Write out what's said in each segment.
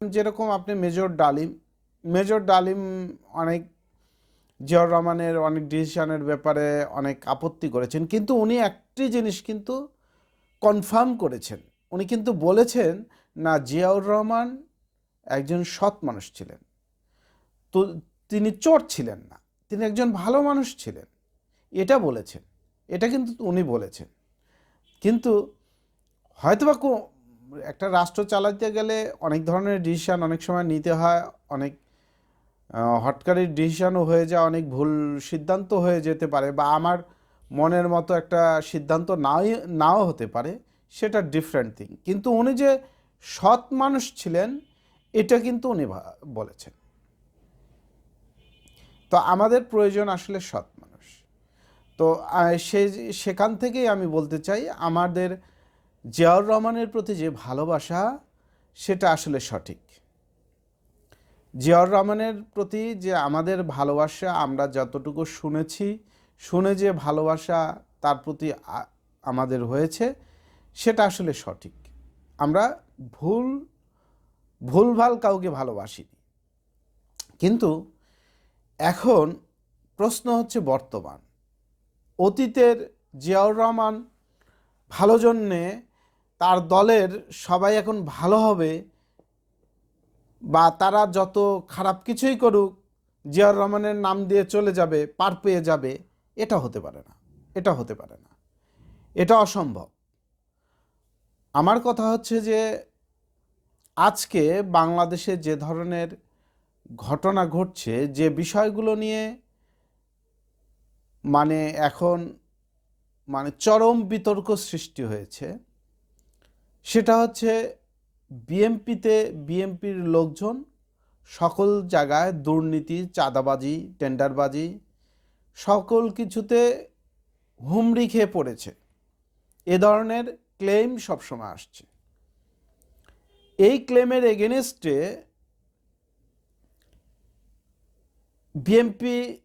যেরকম আপনি মেজর ডালিম মেজর ডালিম অনেক জিয়াউর রহমানের অনেক ডিসিশনের ব্যাপারে অনেক আপত্তি করেছেন, কিন্তু উনি একটি জিনিস কিন্তু কনফার্ম করেছেন। উনি কিন্তু বলেছেন, না, জিয়াউর রহমান একজন সৎ মানুষ ছিলেন। তো তিনি চোর ছিলেন না, তিনি একজন ভালো মানুষ ছিলেন। এটা বলেছেন, এটা কিন্তু উনি বলেছেন। কিন্তু হয়তোবা একটা রাষ্ট্র চালাতে গেলে অনেক ধরনের ডিসিশান অনেক সময় নিতে হয়, অনেক হটকারী ডিসিশনও হয়ে যায়, অনেক ভুল সিদ্ধান্ত হয়ে যেতে পারে বা আমার মনের মতো একটা সিদ্ধান্ত নাই, নাও হতে পারে, সেটা ডিফারেন্ট থিং কিন্তু উনি যে সৎ মানুষ ছিলেন, এটা কিন্তু উনি বলেছেন। তো আমাদের প্রয়োজন আসলে সৎ মানুষ। তো সে, সেখান থেকেই আমি বলতে চাই, আমাদের জিয়াউর রহমানের প্রতি যে ভালোবাসা, সেটা আসলে সঠিক। জিয়াউর রহমানের প্রতি যে আমাদের ভালোবাসা, আমরা যতটুকু শুনেছি, শুনে যে ভালোবাসা তার প্রতি আমাদের হয়েছে, সেটা আসলে সঠিক। আমরা ভুল, ভুলভাল কাউকে ভালোবাসিনি কিন্তু এখন প্রশ্ন হচ্ছে বর্তমান। অতীতের জিয়াউর রহমান ভালো জন্যে তার দলের সবাই এখন ভালো হবে বা তারা যত খারাপ কিছুই করুক, জিয়াউর রহমানের নাম দিয়ে চলে যাবে, পার পেয়ে যাবে, এটা হতে পারে না, এটা হতে পারে না। এটা অসম্ভব। আমার কথা হচ্ছে যে, আজকে বাংলাদেশে যে ধরনের ঘটনা ঘটছে, যে বিষয়গুলো নিয়ে মানে এখন মানে চরম বিতর্ক সৃষ্টি হয়েছে সেটা হচ্ছে বিএমপিতে বিএমপির লোকজন সকল জায়গায় দুর্নীতি, চাঁদাবাজি, টেন্ডারবাজি, সকল কিছুতে হুমড়ি খেয়ে পড়েছে। এ ধরনের ক্লেম সবসময় আসছে। এই ক্লেমের এগেনস্টে বিএমপি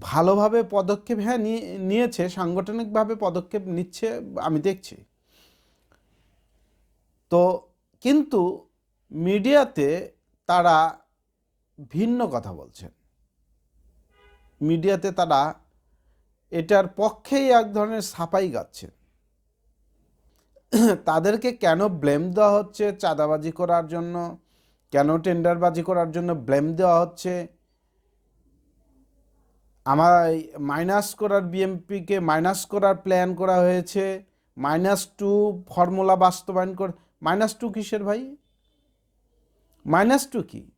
ভালোভাবে পদক্ষেপ হ্যাঁ নিয়ে- নিয়েছে, সাংগঠনিকভাবে পদক্ষেপ নিচ্ছে, আমি দেখছি। তো কিন্তু মিডিয়াতে তারা ভিন্ন কথা বলছেন। মিডিয়াতে তারা এটার পক্ষেই এক ধরনের সাফাই গাচ্ছেন। তাদেরকে কেন ব্লেম দেওয়া হচ্ছে চাঁদাবাজি করার জন্য? কেন টেন্ডারবাজি করার জন্য ব্লেম দেওয়া হচ্ছে? আমার মাইনাস করার বিএমপিকে মাইনাস করার প্ল্যান করা হয়েছে। মাইনাস টু ফর্মুলা বাস্তবায়ন করে মাইনাস টু কিসের ভাই? মাইনাস টু কি?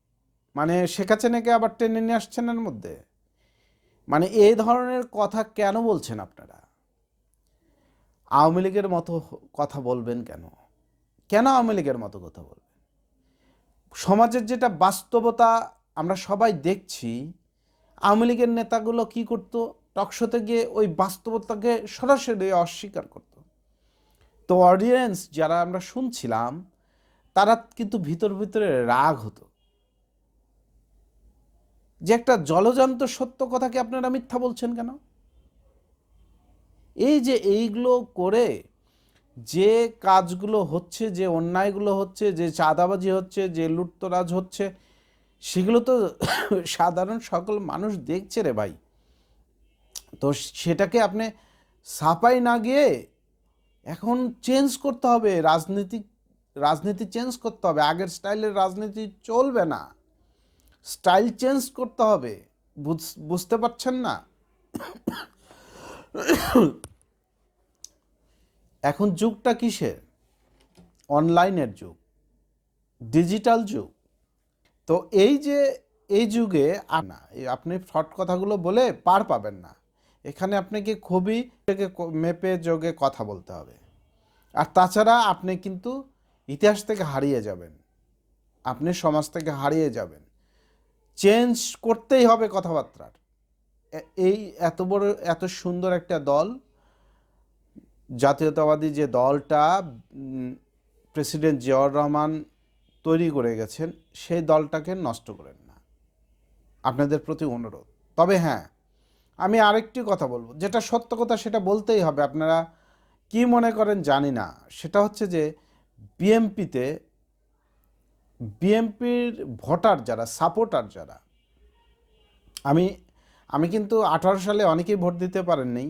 মানে শেখ হাসিনাকে আবার টেনে নিয়ে আসছেন এর মধ্যে? মানে এই ধরনের কথা কেন বলছেন আপনারা? আওয়ামী লীগের মতো কথা বলবেন কেন? কেন আওয়ামী লীগের মতো কথা বলবেন? সমাজের যেটা বাস্তবতা আমরা সবাই দেখছি, আওয়ামী লীগের নেতাগুলো কি করতো? টকশোতে গিয়ে ওই বাস্তবতাকে সরাসরি অস্বীকার করত। তো অডিয়েন্স যারা আমরা শুনছিলাম, তারা কিন্তু ভিতর ভিতরে রাগ হতো। যে একটা জলজান্ত সত্য কথাকে আপনারা মিথ্যা বলছেন কেন? এই যে এইগুলো করে যে কাজগুলো হচ্ছে, যে অন্যায়গুলো হচ্ছে, যে চাঁদাবাজি হচ্ছে, যে লুটতরাজ হচ্ছে, সেগুলো তো সাধারণ সকল মানুষ দেখছে রে ভাই। তো সেটাকে আপনি সাপাই না গিয়ে এখন চেঞ্জ করতে হবে, রাজনীতি রাজনীতি চেঞ্জ করতে হবে, আগের স্টাইলের রাজনীতি চলবে না। স্টাইল চেঞ্জ করতে হবে, বুঝ- বুঝতে পারছেন না? এখন যুগটা কিসের? অনলাইনের যুগ ডিজিটাল যুগ। তো এই যে, এই যুগে আনা আপনি শর্ট কথাগুলো বলে পার পাবেন না। এখানে আপনাকে খুবই মেপে যোগে কথা বলতে হবে। আর তাছাড়া আপনি কিন্তু ইতিহাস থেকে হারিয়ে যাবেন। আপনি সমাজ থেকে হারিয়ে যাবেন। চেঞ্জ করতেই হবে কথাবার্তার। এই এত বড়, এত সুন্দর একটা দল, জাতীয়তাবাদী যে দলটা প্রেসিডেন্ট জিয়াউর রহমান তৈরি করে গেছেন, সেই দলটাকে নষ্ট করেন না। আপনাদের প্রতি অনুরোধ। তবে হ্যাঁ আমি আরেকটি কথা বলব। যেটা সত্য কথা সেটা বলতেই হবে। আপনারা কি মনে করেন জানি না। সেটা হচ্ছে যে বিএমপিতে বিএনপির ভোটার যারা, সাপোর্টার যারা, আমি আমি কিন্তু আঠারো সালে অনেকেই ভোট দিতে পারেননি,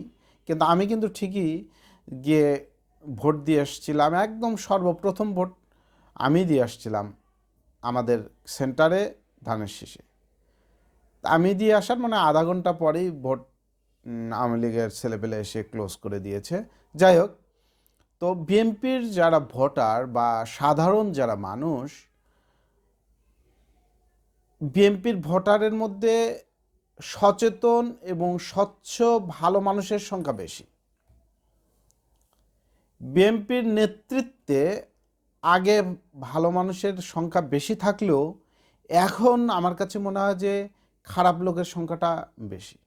কিন্তু আমি কিন্তু ঠিকই গিয়ে ভোট দিয়ে এসেছিলাম, একদম সর্বপ্রথম ভোট আমি দিয়ে আসছিলাম আমাদের সেন্টারে ধানের শীষে। আমি দিয়ে আসার মানে আধা ঘণ্টা পরেই ভোট আওয়ামী লীগের ছেলেপেলে এসে ক্লোজ করে দিয়েছে। যাই হোক, তো বিএনপির যারা ভোটার বা সাধারণ যারা মানুষ, বিএনপির ভোটারের মধ্যে সচেতন এবং স্বচ্ছ, ভালো মানুষের সংখ্যা বেশি। বিএনপির নেতৃত্বে আগে ভালো মানুষের সংখ্যা বেশি থাকলেও এখন আমার কাছে মনে হয় যে খারাপ লোকের সংখ্যাটা বেশি।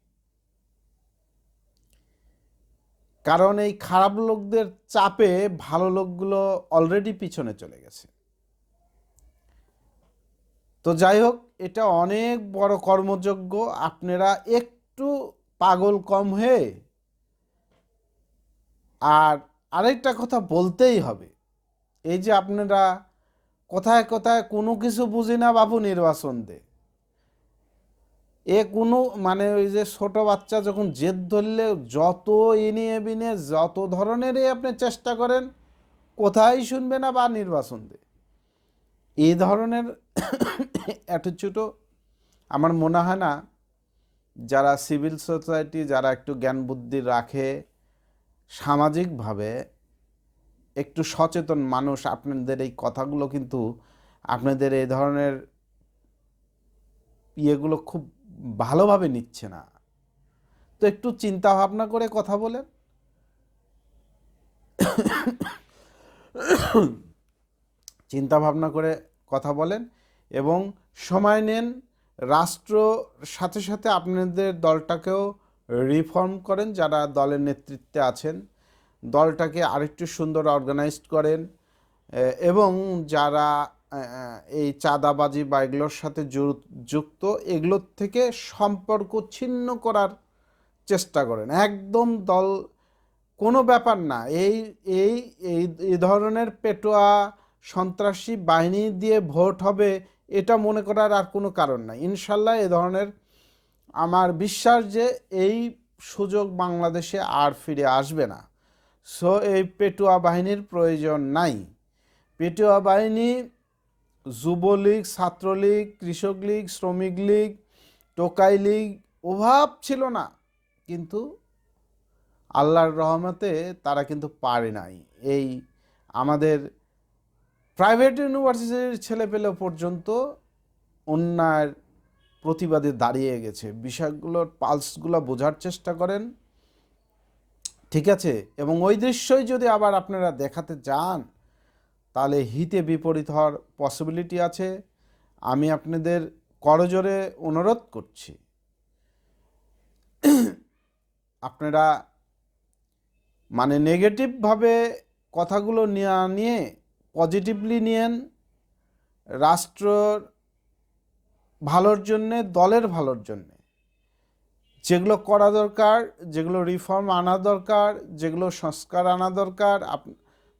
কারণ এই খারাপ লোকদের চাপে ভালো লোকগুলো অলরেডি পিছনে চলে গেছে। তো যাই হোক, এটা অনেক বড় কর্মযোগ্য আপনারা একটু পাগল কম হয়ে আর আরেকটা কথা বলতেই হবে। এই যে আপনারা কোথায় কোথায় কোনো কিছু বুঝি না বাবু নির্বাচন দে এ কোনো মানে ওই যে ছোট বাচ্চা যখন জেদ ধরলে যত ইনিয়ে বিনে যত ধরনেরই আপনি চেষ্টা করেন, কোথায় শুনবে না বা নির্বাচন দে এই ধরনের অ্যাটিচিউডও আমার মনে হয় না, যারা সিভিল সোসাইটি যারা একটু জ্ঞান বুদ্ধি রাখে, সামাজিকভাবে একটু সচেতন মানুষ, আপনাদের এই কথাগুলো কিন্তু, আপনাদের এই ধরনের ইয়েগুলো খুব ভালোভাবে নিচ্ছে না। তো একটু চিন্তা ভাবনা করে কথা বলেন। চিন্তা ভাবনা করে কথা বলেন এবং সময় নেন, রাষ্ট্র সাথে সাথে আপনাদের দলটাকেও রিফর্ম করেন, যারা দলের নেতৃত্বে আছেন। দলটাকে আরেকটু সুন্দর অর্গানাইজড করেন এবং যারা এই চাঁদাবাজি বা এগুলোর সাথে যুক্ত, এগুলোর থেকে সম্পর্ক ছিন্ন করার চেষ্টা করেন। একদম দল, কোনো ব্যাপার না। এই এই এই এই ধরনের পেটোয়া সন্ত্রাসী বাহিনী দিয়ে ভোট হবে, এটা মনে করার আর কোনো কারণ নাই। ইনশাল্লাহ এ ধরনের আমার বিশ্বাস যে এই সুযোগ বাংলাদেশে আর ফিরে আসবে না। সো এই পেটুয়া বাহিনীর প্রয়োজন নাই। পেটুয়া বাহিনী যুবলীগ, ছাত্রলীগ কৃষক লীগ শ্রমিক লীগ টোকাই লীগ অভাব ছিল না। কিন্তু আল্লাহর রহমতে তারা কিন্তু পারে নাই। এই আমাদের প্রাইভেট ইউনিভার্সিটির ছেলেপেলে পর্যন্ত অন্যায়ের প্রতিবাদে দাঁড়িয়ে গেছে। বিষয়গুলোর পালসগুলো বোঝার চেষ্টা করেন। ঠিক আছে? এবং ওই দৃশ্যই যদি আবার আপনারা দেখাতে যান তাহলে হিতে বিপরীত হওয়ার পসিবিলিটি আছে। আমি আপনাদের করজোরে অনুরোধ করছি। আপনারা মানে নেগেটিভভাবে কথাগুলো নেওয়া নিয়ে পজিটিভলি নিয়েন। রাষ্ট্রর ভালোর জন্যে, দলের ভালোর জন্যে। যেগুলো করা দরকার, যেগুলো রিফর্ম আনা দরকার, যেগুলো সংস্কার আনা দরকার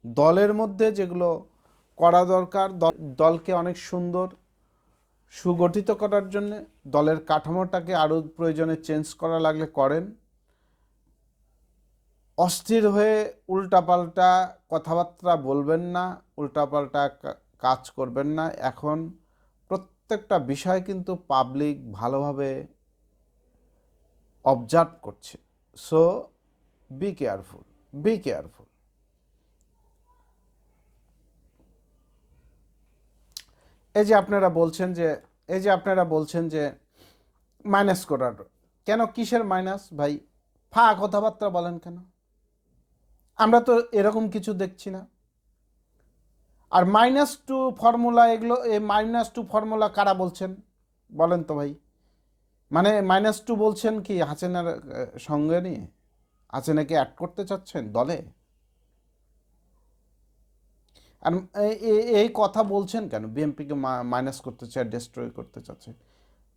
দলের মধ্যে যেগুলো করা দরকার দলকে অনেক সুন্দর, সুগঠিত করার জন্য দলের কাঠামোটাকে আরও প্রয়োজনে চেঞ্জ করা লাগলে করেন। অস্থির হয়ে উল্টাপাল্টা কথাবার্তা বলবেন না, উল্টাপাল্টা কাজ করবেন না। এখন প্রত্যেকটা বিষয় কিন্তু পাবলিক ভালোভাবে অবজার্ভ করছে। So be careful be careful এই যে আপনারা বলছেন যে, এই যে আপনারা বলছেন যে মাইনাস করার, কেন কিসের মাইনাস ভাই ফা কথাবার্তা বলেন কেন? আমরা তো এরকম কিছু দেখছি না। আর মাইনাস টু ফর্মুলা এগুলো, এই মাইনাস টু ফর্মুলা কারা বলছেন? বলেন তো ভাই। মানে মাইনাস টু বলছেন কি, হাসিনার সঙ্গে নিয়ে? হাসিনাকে অ্যাড করতে চাচ্ছেন দলে? আর এই- কথা বলছেন কেন? বিএনপিকে মাইনাস করতে চায় ডিস্ট্রয় করতে চাচ্ছে।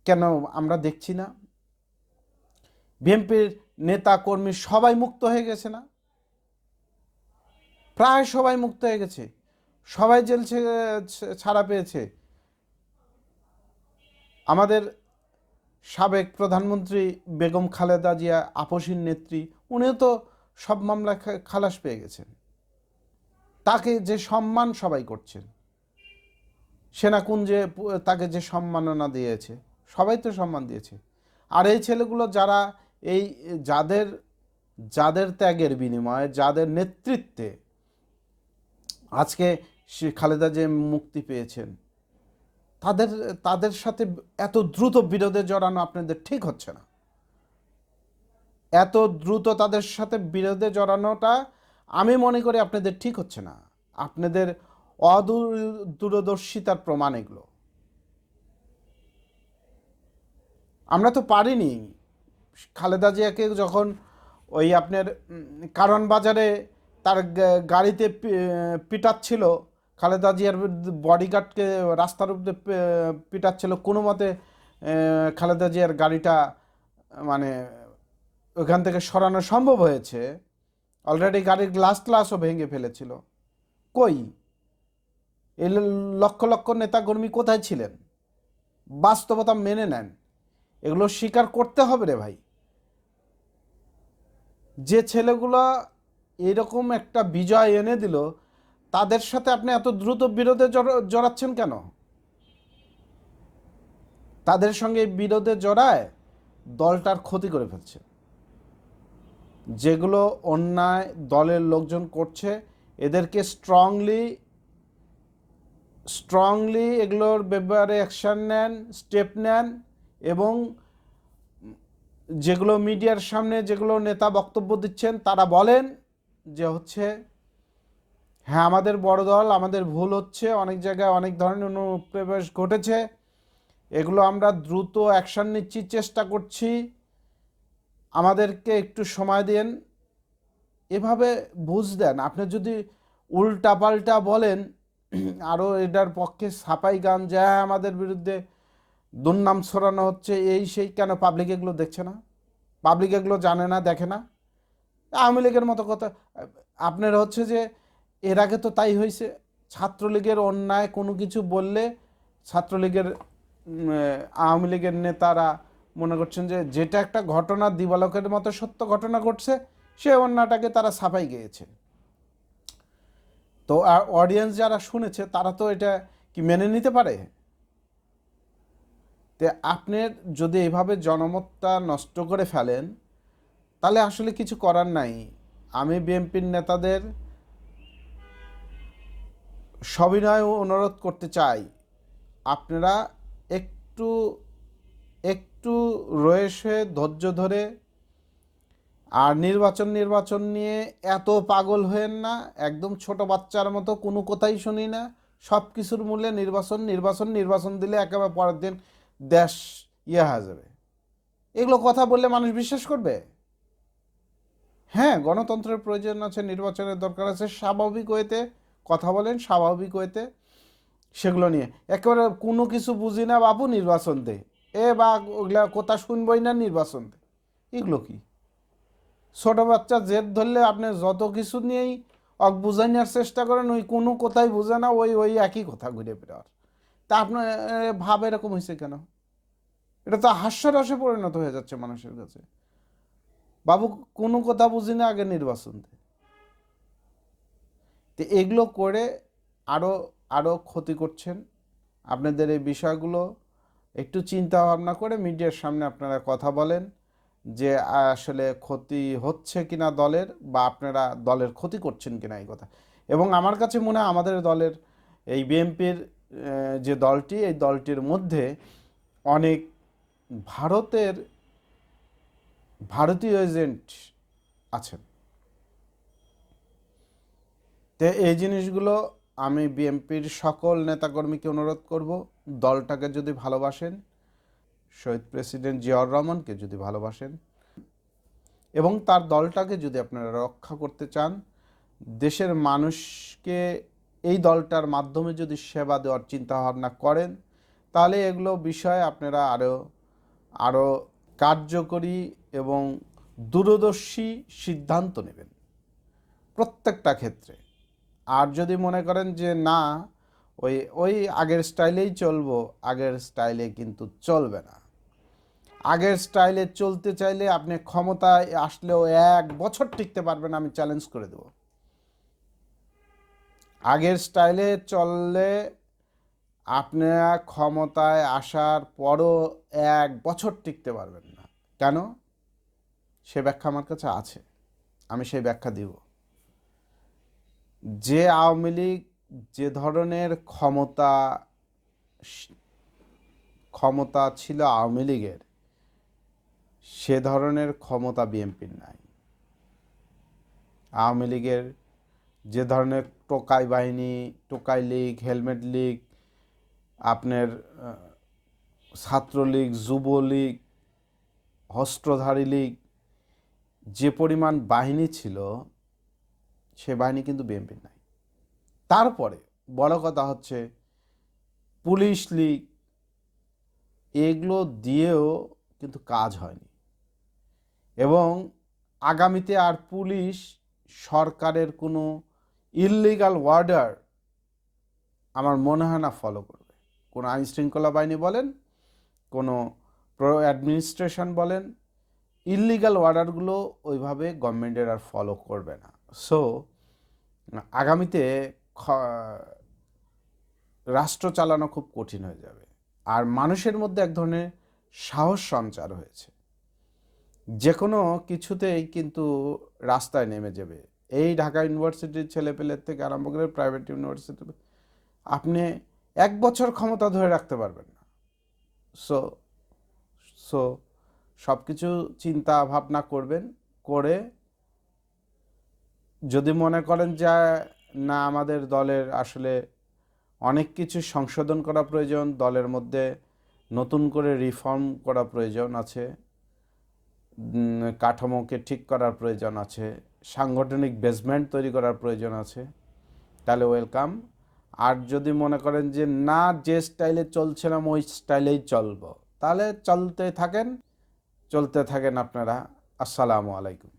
কেন আমরা দেখছি না? বিএনপির নেতা কর্মী সবাই মুক্ত হয়ে গেছে না? প্রায় সবাই মুক্ত হয়ে গেছে। সবাই জেল ছাড়া পেয়েছে। আমাদের সাবেক প্রধানমন্ত্রী বেগম খালেদা জিয়া, আপসীর নেত্রী, উনিও তো সব মামলা খালাস পেয়ে গেছেন। তাকে যে সম্মান সবাই করছেন সেনাকুঞ্জে তাকে যে সম্মাননা দিয়েছে, সবাই তো সম্মান দিয়েছে। আর এই ছেলেগুলো যারা এই যাদের যাদের ত্যাগের বিনিময়ে, যাদের নেতৃত্বে আজকে খালেদা যে মুক্তি পেয়েছেন, তাদের তাদের সাথে এত দ্রুত বিরোধে জড়ানো আপনাদের ঠিক হচ্ছে না। এত দ্রুত তাদের সাথে বিরোধে জড়ানোটা আমি মনে করি আপনাদের ঠিক হচ্ছে না। আপনাদের অদূর দূরদর্শিতার প্রমাণ এগুলো। আমরা তো পারিনি। খালেদা জিয়াকে যখন ওই আপনার কারণ বাজারে তার গাড়িতে পিটাচ্ছিল, খালেদা জিয়ার বডিগার্ডকে রাস্তার উপরে পিটাচ্ছিল, কোনো মতে খালেদা জিয়ার গাড়িটা মানে ওখান থেকে সরানো সম্ভব হয়েছে। অলরেডি গাড়ির গ্লাস গ্লাসও ভেঙে ফেলেছিল। কই? এই লক্ষ লক্ষ নেতাকর্মী কোথায় ছিলেন? বাস্তবতা মেনে নেন। এগুলো স্বীকার করতে হবে রে ভাই। যে ছেলেগুলো এরকম একটা বিজয় এনে দিল, তাদের সাথে আপনি এত দ্রুত বিরোধে জড়- জড়াচ্ছেন কেন? তাদের সঙ্গে বিরোধে জড়ায় দলটার ক্ষতি করে ফেলছে। যেগুলো অন্যায় দলের লোকজন করছে, এদেরকে স্ট্রংলি স্ট্রংলি এগুলোর ব্যাপারে অ্যাকশন নেন স্টেপ নেন এবং যেগুলো মিডিয়ার সামনে যেগুলো নেতা বক্তব্য দিচ্ছেন তারা বলেন যে হচ্ছে হ্যাঁ আমাদের বড় দল, আমাদের ভুল হচ্ছে, অনেক জায়গায় অনেক ধরনের অনুপ্রবেশ ঘটেছে, এগুলো আমরা দ্রুত অ্যাকশন নিচ্ছি, চেষ্টা করছি। আমাদেরকে একটু সময় দেন এভাবে বুঝ দেন। আপনি যদি উল্টাপাল্টা বলেন আরও এটার পক্ষে ছাপাই গান যায় আমাদের বিরুদ্ধে দুর্নাম ছড়ানো হচ্ছে, এই সেই কেন পাবলিক এগুলো দেখছে না? পাবলিক এগুলো জানে না, দেখে না? আওয়ামী লীগের মতো কথা। আপনার হচ্ছে যে, এর আগে তো তাই হয়েছে। ছাত্রলীগের অন্যায় কোনো কিছু বললে ছাত্রলীগের আওয়ামী লীগের নেতারা মনে করছেন যে যেটা একটা ঘটনা দিবালকের মতো সত্য ঘটনা ঘটছে, সে অন্যটাকে তারা ছাপাই গিয়েছে। তো অডিয়েন্স যারা শুনেছে, তারা তো এটা কি মেনে নিতে পারে? তে আপনি যদি এভাবে জনমতটা নষ্ট করে ফেলেন, তাহলে আসলে কিছু করার নাই। আমি বিএনপির নেতাদের সবিনয় অনুরোধ করতে চাই, আপনারা একটু একটু রয়েছে ধৈর্য ধরে আর নির্বাচন নির্বাচন নিয়ে এত পাগল হয়েন না, একদম ছোট বাচ্চার মতো কোনো কথাই শুনি না। সব কিছুর মূল্যে নির্বাচন নির্বাচন নির্বাচন দিলে একেবারে পরের দিন দেশ ইয়ে হয়ে যাবে। এগুলো কথা বললে মানুষ বিশ্বাস করবে? হ্যাঁ গণতন্ত্রের প্রয়োজন আছে, নির্বাচনের দরকার আছে। স্বাভাবিক ওয়েতে কথা বলেন, স্বাভাবিক ওয়েতে সেগুলো নিয়ে। একেবারে কোনো কিছু বুঝি না বাবু নির্বাচন দে এ বা ওগুলা কথা শুনবই না নির্বাচনতে এগুলো কি? ছোট বাচ্চা জেদ ধরলে আপনি যত কিছু নিয়েই অক বুঝাই নেওয়ার চেষ্টা করেন, ওই কোনো কথাই বুঝে না, ওই ওই একই কথা ঘুরে ফেরার তা আপনার ভাব এরকম হয়েছে কেন? এটা তো হাস্যরসে পরিণত হয়ে যাচ্ছে মানুষের কাছে। বাবু, কোনো কথা বুঝি না আগে নির্বাচনতে। তো এগুলো করে আরও আরও ক্ষতি করছেন। আপনাদের এই বিষয়গুলো একটু চিন্তা ভাবনা করে মিডিয়ার সামনে আপনারা কথা বলেন যে, আসলে ক্ষতি হচ্ছে কিনা দলের বা আপনারা দলের ক্ষতি করছেন কিনা এই কথা। এবং আমার কাছে মনে হয় আমাদের দলের, এই বিএনপির যে দলটি, এই দলটির মধ্যে অনেক ভারতের ভারতীয় এজেন্ট আছেন। তো এই জিনিসগুলো আমি বিএনপির সকল নেতাকর্মীকে অনুরোধ করব, দলটাকে যদি ভালোবাসেন, শহীদ প্রেসিডেন্ট জিয়াউর রহমানকে যদি ভালোবাসেন, এবং তার দলটাকে যদি আপনারা রক্ষা করতে চান, দেশের মানুষকে এই দলটার মাধ্যমে যদি সেবা দেওয়ার চিন্তা ভাবনা করেন, তাহলে এগুলো বিষয়ে আপনারা আরও আরও কার্যকরী এবং দূরদর্শী সিদ্ধান্ত নেবেন প্রত্যেকটা ক্ষেত্রে। আর যদি মনে করেন যে না, ওই ওই আগের স্টাইলেই চলবো, আগের স্টাইলে কিন্তু চলবে না। আগের স্টাইলে চলতে চাইলে আপনি ক্ষমতায় আসলেও এক বছর টিকতে পারবেন, আমি চ্যালেঞ্জ করে দেব। আগের স্টাইলে চললে আপনারা ক্ষমতায় আসার পরও এক বছর টিকতে পারবেন না। কেন? সে ব্যাখ্যা আমার কাছে আছে, আমি সেই ব্যাখ্যা দিব। যে আওয়ামী লীগ যে ধরনের ক্ষমতা ক্ষমতা ছিল আওয়ামী লীগের, সে ধরনের ক্ষমতা বিএনপির নাই। আওয়ামী লীগের যে ধরনের টোকাই বাহিনী, টোকাই লীগ, হেলমেট লীগ, আপনার ছাত্রলীগ, যুবলীগ, হস্ত্রধারী লীগ, যে পরিমাণ বাহিনী ছিল সে বাহিনী কিন্তু বিএনপির নাই। তারপরে বড় কথা হচ্ছে, পুলিশ লীগ এগুলো দিয়েও কিন্তু কাজ হয়নি। এবং আগামীতে আর পুলিশ সরকারের কোনো ইললিগাল ওয়ার্ডার আমার মনে হয় না ফলো করবে। কোনো আইন শৃঙ্খলা বাহিনী বলেন, কোনো প্রো অ্যাডমিনিস্ট্রেশন বলেন ইললিগাল অর্ডারগুলো ওইভাবে গভর্নমেন্টের আর ফলো করবে না। সো আগামীতে রাষ্ট্র চালানো খুব কঠিন হয়ে যাবে। আর মানুষের মধ্যে এক ধরনের সাহস সঞ্চার হয়েছে। যে কোনো কিছুতেই কিন্তু রাস্তায় নেমে যাবে। এই ঢাকা ইউনিভার্সিটির ছেলেপেলের থেকে আরম্ভ করে প্রাইভেট ইউনিভার্সিটি আপনি এক বছর ক্ষমতা ধরে রাখতে পারবেন না। সো সো সব কিছু চিন্তা ভাবনা করবেন, করে যদি মনে করেন যে, না, আমাদের দলের আসলে অনেক কিছু সংশোধন করা প্রয়োজন, দলের মধ্যে নতুন করে রিফর্ম করা প্রয়োজন আছে কাঠামোকে ঠিক করার প্রয়োজন আছে, সাংগঠনিক বেসমেন্ট তৈরি করার প্রয়োজন আছে, তাহলে ওয়েলকাম আর যদি মনে করেন যে, না, যে স্টাইলে চলছিলাম, ওই স্টাইলেই চলবো। তাহলে চলতে থাকেন চলতে থাকেন আপনারা। আসসালামু আলাইকুম।